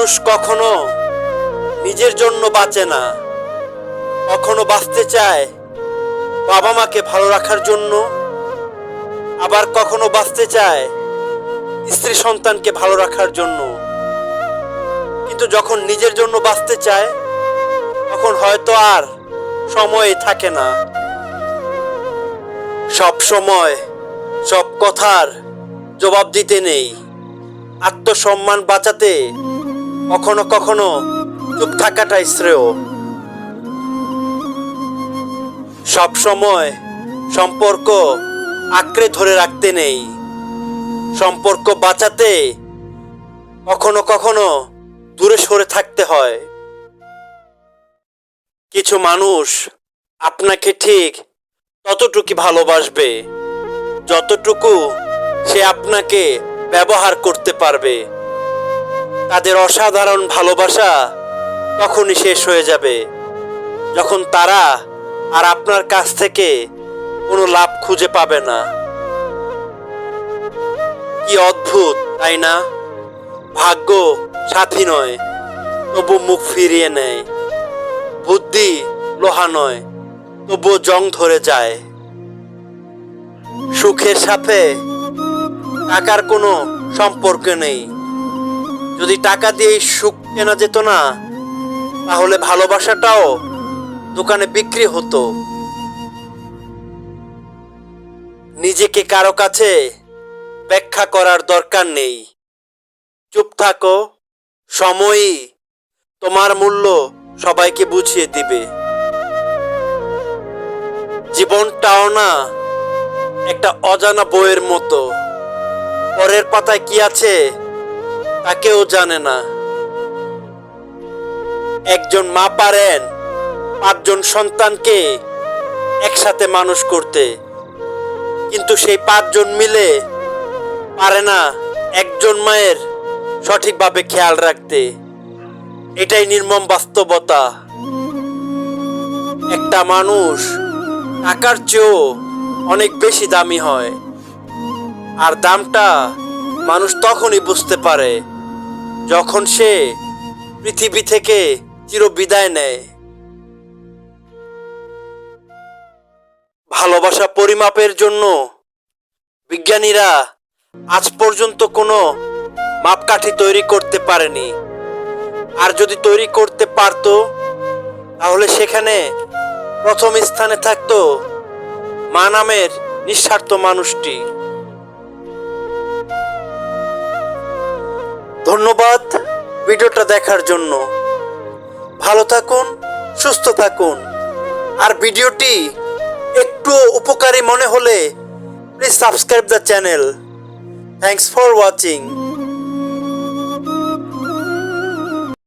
মানুষ কখনো নিজের জন্য বাঁচে না। কখনো বাঁচতে চায় বাবা মাকে ভালো রাখার জন্য, আবার কখনো বাঁচতে চায় স্ত্রী সন্তানকে ভালো রাখার জন্য। কিন্তু যখন নিজের জন্য বাঁচতে চায়, তখন হয়তো আর সময় থাকে না। সব সময় সব কথার জবাব দিতে নেই। আত্মসম্মান বাঁচাতে কখনো কখনো চুপ থাকাটাই শ্রেয়। সব সময় সম্পর্ক আঁকড়ে ধরে রাখতে নেই। সম্পর্ক বাঁচাতে কখনো কখনো দূরে সরে থাকতে হয়। কিছু মানুষ আপনাকে ঠিক ততটুকু ভালোবাসবে, যতটুকু সে আপনাকে ব্যবহার করতে পারবে। তাদের অসাধারণ ভালোবাসা তখনই শেষ হয়ে যাবে। যখন তারা আর আপনার কাছ থেকে কোনো লাভ খুঁজে পাবে না। কি অদ্ভুত, তাই না? ভাগ্য সাথী নয়, তবু মুখ ফিরিয়ে নেয়। বুদ্ধি লোহা নয়, তবুও জং ধরে যায়। সুখের সাথে টাকার কোনো সম্পর্ক নেই। যদি টাকা দিয়ে সুখ কেনা যেত না, তাহলে ভালোবাসাটাও দোকানে বিক্রি হতো। নিজেকে কারও কাছে ব্যাখ্যা করার দরকার নেই। চুপ থাকো, সময়ই তোমার মূল্য সবাইকে বুঝিয়ে দিবে। জীবনটাও না একটা অজানা বইয়ের মতো। পরের পাতায় কি আছে তা কেউ জানে না। একজন মা পারেন, পাঁচজন সন্তানকে একসাথে মানুষ করতে। কিন্তু সেই পাঁচজন মিলে পারে না একজন মায়ের সঠিকভাবে খেয়াল রাখতে। এটাই নির্মম বাস্তবতা। একটা মানুষ টাকার চেয়েও অনেক বেশি দামি হয়। আর দামটা মানুষ তখনই বুঝতে পারে যখন সে পৃথিবী থেকে চির বিদায় নেয়। ভালোবাসা পরিমাপের জন্য বিজ্ঞানীরা আজ পর্যন্ত কোনো মাপকাঠি তৈরি করতে পারেনি। আর যদি তৈরি করতে পারতো, তাহলে সেখানে প্রথম স্থানে থাকতো মা নামের নিঃস্বার্থ মানুষটি। ধন্যবাদ ভিডিওটা দেখার জন্য। ভালো থাকুন, সুস্থ থাকুন। আর ভিডিওটি একটু উপকারী মনে হলে please subscribe the channel thanks for watching